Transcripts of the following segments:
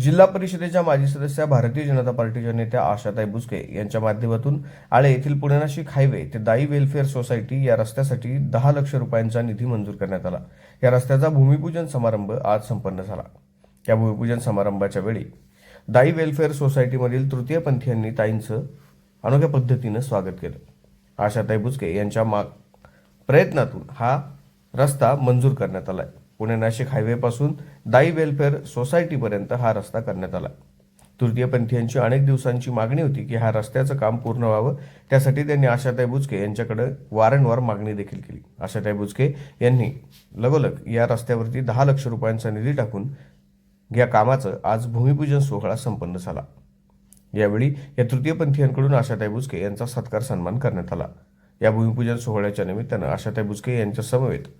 जिल्हा परिषदेच्या माजी सदस्या भारतीय जनता पार्टीच्या नेत्या आशाताई बुचके यांच्या माध्यमातून आळे येथील पुणे नाशिक हायवे ते दाई वेलफेअर सोसायटी या रस्त्यासाठी दहा लक्ष रुपयांचा निधी मंजूर करण्यात आला. या रस्त्याचा भूमिपूजन समारंभ आज संपन्न झाला. या भूमिपूजन समारंभाच्या वेळी दाई वेलफेअर सोसायटीमधील तृतीयपंथीयांनी ताईंचं अनोख्या पद्धतीनं स्वागत केलं. आशाताई बुचके यांच्या माग प्रयत्नातून हा रस्ता मंजूर करण्यात आला आहे पुणे नाशिक हायवेपासून दाई वेलफेअर सोसायटीपर्यंत हा रस्ता करण्यात आला. तृतीयपंथीयांची अनेक दिवसांची मागणी होती की ह्या रस्त्याचं काम पूर्ण व्हावं त्यासाठी त्यांनी आशाताई बुचके यांच्याकडे वारंवार मागणी देखील केली. आशाताई बुचके यांनी लगोलग या रस्त्यावरती दहा लक्ष रुपयांचा निधी टाकून या कामाचं आज भूमिपूजन सोहळा संपन्न झाला. यावेळी या तृतीयपंथीयांकडून आशाताई बुचके यांचा सत्कार सन्मान करण्यात आला. या भूमिपूजन सोहळ्याच्या निमित्तानं आशाताई बुचके यांच्या समवेत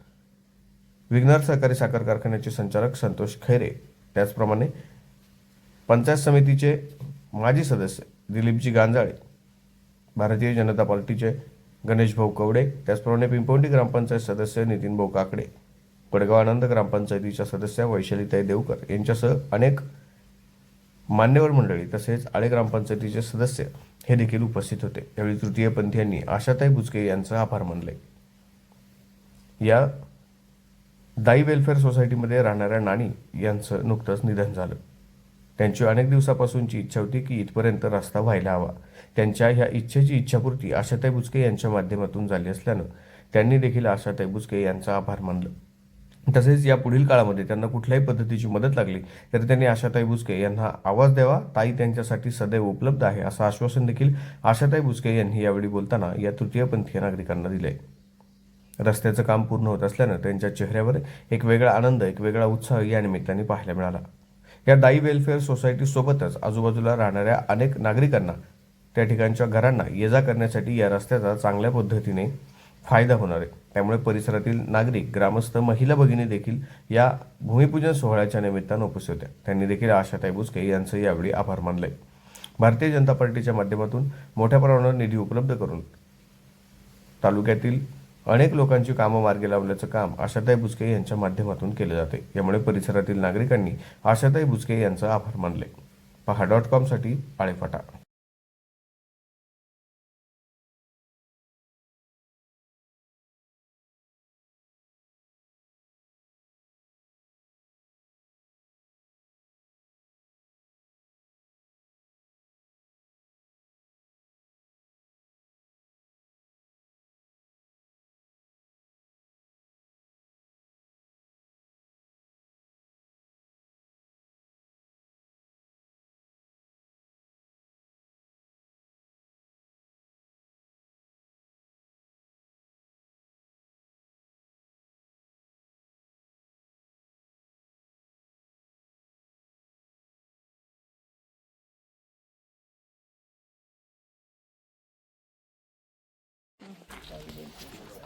विघ्नर सहकारी साखर कारखान्याचे संचालक संतोष खैरे. त्याचप्रमाणे पंचायत समितीचे माजी सदस्य दिलीपजी गांजाळे भारतीय जनता पार्टीचे गणेश भाऊ कवडे त्याचप्रमाणे पिंपवंडी ग्रामपंचायत सदस्य नितीन भाऊ काकडे वडगाव आनंद ग्रामपंचायतीच्या सदस्या वैशालीताई देवकर यांच्यासह अनेक मान्यवर मंडळी तसेच आळे ग्रामपंचायतीचे सदस्य हे देखील उपस्थित होते. यावेळी तृतीयपंथीयांनी आशाताई बुचके यांचा आभार मानले. या दाई वेलफेअर सोसायटीमध्ये राहणाऱ्या नानी यांचं नुकतंच निधन झालं. त्यांची अनेक दिवसापासूनची इच्छा होती की इथपर्यंत रस्ता व्हायला हवा. त्यांच्या ह्या इच्छेची इच्छापूर्ती आशाताई बुचके यांच्या माध्यमातून झाली असल्यानं त्यांनी देखील आशाताई बुचके यांचा आभार मानलं. तसेच या पुढील काळामध्ये त्यांना कुठल्याही पद्धतीची मदत लागली तर त्यांनी आशाताई बुचके यांना आवाज द्यावा ताई त्यांच्यासाठी सदैव उपलब्ध आहे असं आश्वासन देखील आशाताई बुचके यांनी यावेळी बोलताना या तृतीयपंथीय नागरिकांना दिले रस्त्याचं काम पूर्ण होत असल्यानं त्यांच्या चेहऱ्यावर एक वेगळा आनंद एक वेगळा उत्साह या निमित्ताने पाहायला मिळाला. या दाई वेलफेअर सोसायटीसोबतच आजूबाजूला राहणाऱ्या अनेक नागरिकांना त्या ठिकाणच्या घरांना ये जा करण्यासाठी या रस्त्याचा चांगल्या पद्धतीने फायदा होणार आहे. त्यामुळे परिसरातील नागरिक ग्रामस्थ महिला भगिनी देखील या भूमिपूजन सोहळ्याच्या निमित्तानं उपस्थित होत्या. त्यांनी देखील आशाताई बुचके यांचं यावेळी आभार मानले भारतीय जनता पार्टीच्या माध्यमातून मोठ्या प्रमाणावर निधी उपलब्ध करून तालुक्यातील अनेक लोकांची कामं मार्गी लावल्याचं काम आशाताई बुचके यांच्या माध्यमातून केलं जाते. यामुळे परिसरातील नागरिकांनी आशाताई बुचके यांचा आभार मानले. पहा डॉट कॉमसाठी आळेफाटा.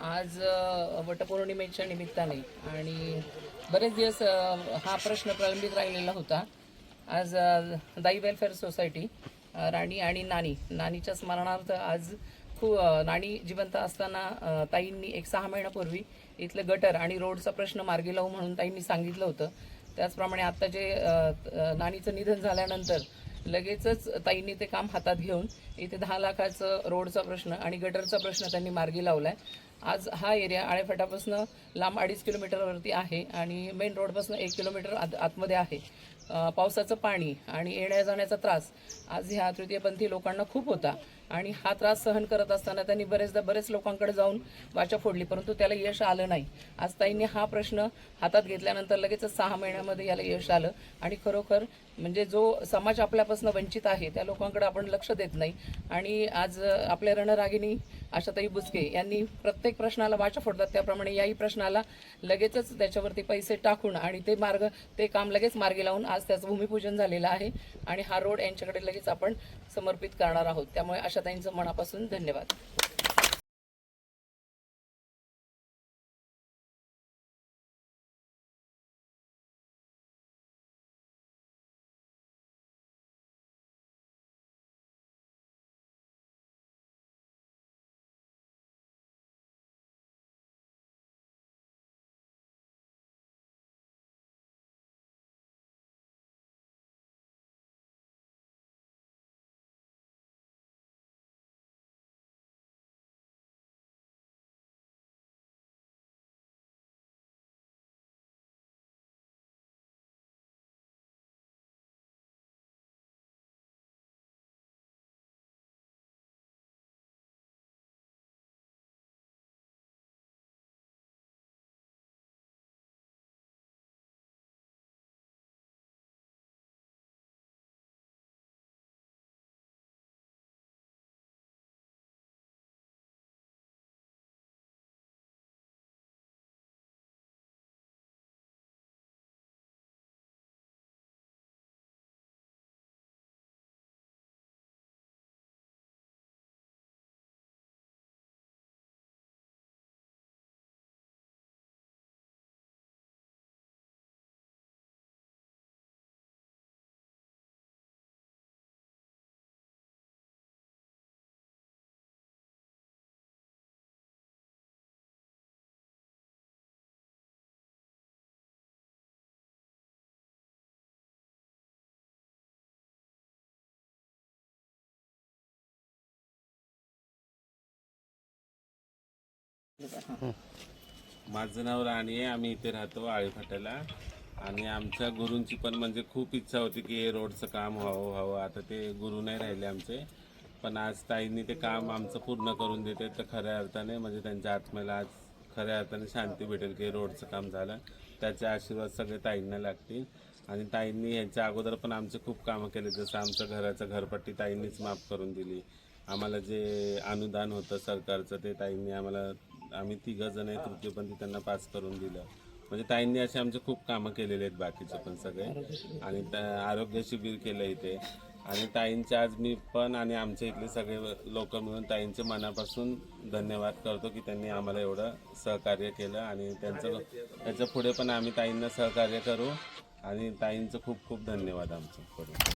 आज वटपौर्णिमेच्या निमित्ताने आणि बरेच दिवस हा प्रश्न प्रलंबित राहिलेला होता. आज दाई वेलफेअर सोसायटी राणी आणि नानी नानीच्या स्मरणार्थ आज खूप नाणी जिवंत असताना ताईंनी एक सहा महिन्यापूर्वी इथलं गटर आणि रोडचा प्रश्न मार्गी लावू म्हणून ताईंनी सांगितलं होतं. त्याचप्रमाणे आत्ता जे नानीचं निधन झाल्यानंतर लगेचच ताईंनी ते काम हातात घेऊन इथे दहा लाखाचं रोडचा प्रश्न आणि गटरचा प्रश्न त्यांनी मार्गी लावला आहे आज हा एरिया आळेफाटापासून लांब अडीच किलोमीटरवरती आहे आणि मेन रोडपासून एक किलोमीटर आत आतमध्ये आहे. पावसाचं पाणी आणि येण्या जाण्याचा त्रास आज ह्या तृतीयपंथी लोकांना खूप होता. आणि हा त्रास सहन करत असताना त्यांनी बरेचदा बरेच लोकांकडे जाऊन वाचा फोडली परंतु त्याला यश आलं नाही. आज ताईंनी हा प्रश्न हातात घेतल्यानंतर लगेचच सहा महिन्यामध्ये याला यश आलं. आणि खरोखर म्हणजे जो समाज आपल्यापासून वंचित आहे त्या लोकांकडे आपण लक्ष देत नाही. आणि आज आपल्या रणरागिणी आशाताई बुचके यांनी प्रत्येक प्रश्नाला वाचा फोडतात. त्याप्रमाणे याही प्रश्नाला लगेचच त्याच्यावरती पैसे टाकून आणि ते मार्ग ते काम लगेच मार्गी लावून आज त्याचं भूमिपूजन झालेलं आहे आणि हा रोड यांच्याकडे लगेच आपण समर्पित करणार आहोत. त्यामुळे आशाताईंचं मनापासून धन्यवाद. माझं नाव राणी आहे आम्ही इथे राहतो आळी फाट्याला. आणि आमच्या गुरूंची पण म्हणजे खूप इच्छा होती की हे रोडचं काम व्हावं व्हावं. आता ते गुरु नाही राहिले आमचे. पण आज ताईंनी ते काम आमचं पूर्ण करून देते तर खऱ्या अर्थाने म्हणजे त्यांच्या आत्म्याला आज खऱ्या अर्थाने शांती भेटेल की हे रोडचं काम झालं. त्याचे आशीर्वाद सगळे ताईंना लागतील. आणि ताईंनी ह्याच्या अगोदर पण आमचे खूप कामं केले जसं आमचं घराचं घरपट्टी ताईंनीच माफ करून दिली. आम्हाला जे अनुदान होतं सरकारचं ते ताईंनी आम्हाला आम्ही तिघं जण आहे तृतीय तृतीयपंथी त्यांना पास करून दिलं. म्हणजे ताईंनी असे आमचे खूप कामं केलेले आहेत बाकीचे पण सगळे. आणि त्या- आरोग्य शिबिर केलं इथे. आणि ताईंचे आज मी पण आणि आमच्या इथले सगळे लोक मिळून ताईंचे मनापासून धन्यवाद करतो की त्यांनी आम्हाला एवढं सहकार्य केलं आणि त्यांचं त्याच्या पुढे पण आम्ही ताईंना सहकार्य करू. आणि ताईंचं खूप खूप धन्यवाद आमचं करू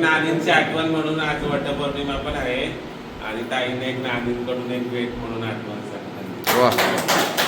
नानींची आठवण म्हणून आज वटपौर्णिमा पण आहे. आणि ताईने एक नानींकडून एक भेट म्हणून आठवण सांगितली.